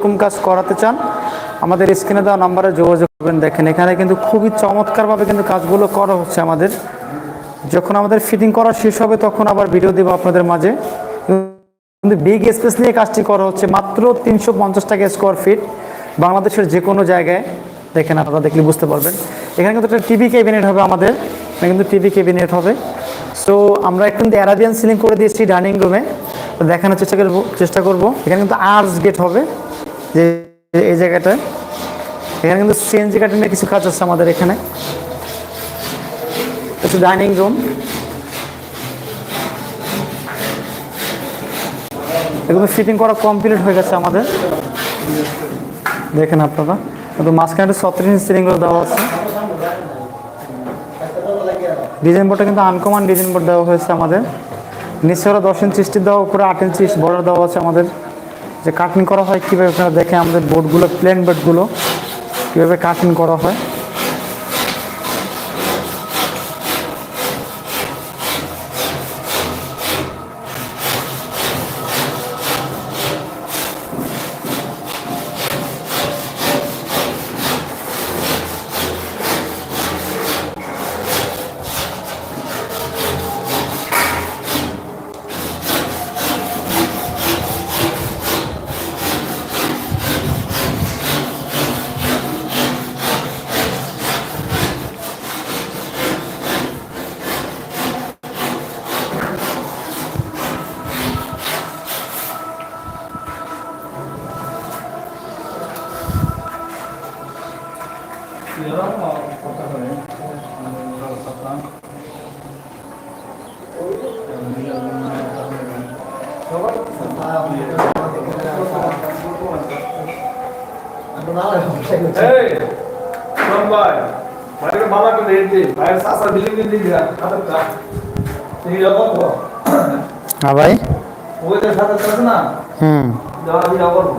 এরকম কাজ করাতে চান, আমাদের স্ক্রিনে দেওয়া নাম্বারে যোগাযোগ করবেন। দেখেন, এখানে কিন্তু খুবই চমৎকারভাবে কিন্তু কাজগুলো করা হচ্ছে আমাদের। যখন আমাদের ফিটিং করা শেষ হবে, তখন আবার ভিডিও দেবো আপনাদের মাঝে। কিন্তু বিগ স্পেস নিয়ে কাজটি করা হচ্ছে মাত্র তিনশো পঞ্চাশ টাকা স্কোয়ার ফিট বাংলাদেশের যে কোনো জায়গায়। দেখেন, আপনারা দেখলে বুঝতে পারবেন। এখানে কিন্তু একটা টিভি ক্যাবিনেট হবে আমাদের। এখানে কিন্তু টিভি ক্যাবিনেট হবে। সো আমরা কিন্তু অ্যারাবিয়ান সিলিং করে দিয়েছি ডাইনিং রুমে দেখানোর চেষ্টা করব চেষ্টা করব। এখানে কিন্তু আর্টস গেট হবে। যে এই জায়গাটায় এখানে কিন্তু সিএনজি কাটিংয়ের কিছু কাজ আছে আমাদের এখানে। একটু ডাইনিং রুম। এগুলো ফিটিং করা কমপ্লিট হয়ে গেছে আমাদের। দেখেন আপনারা। কিন্তু মাঝখানে একটু সতেরো ইঞ্চ সিলিংগুলো দেওয়া আছে। ডিজাইন বোর্ডটা কিন্তু আনকমান ডিজাইন বোর্ড দেওয়া হয়েছে আমাদের। নিচে ওরা দশ ইঞ্চি দেওয়া, উপরে আট ইঞ্চি বর্ডার দেওয়া আছে আমাদের। যে কাটিং করা হয়, কীভাবে আপনারা দেখেন আমাদের বোর্ডগুলো প্লেন বোর্ডগুলো কীভাবে কাটিং করা হয়। ওই যে সাথে আছে না হুম দেওয়া দিয়ে করব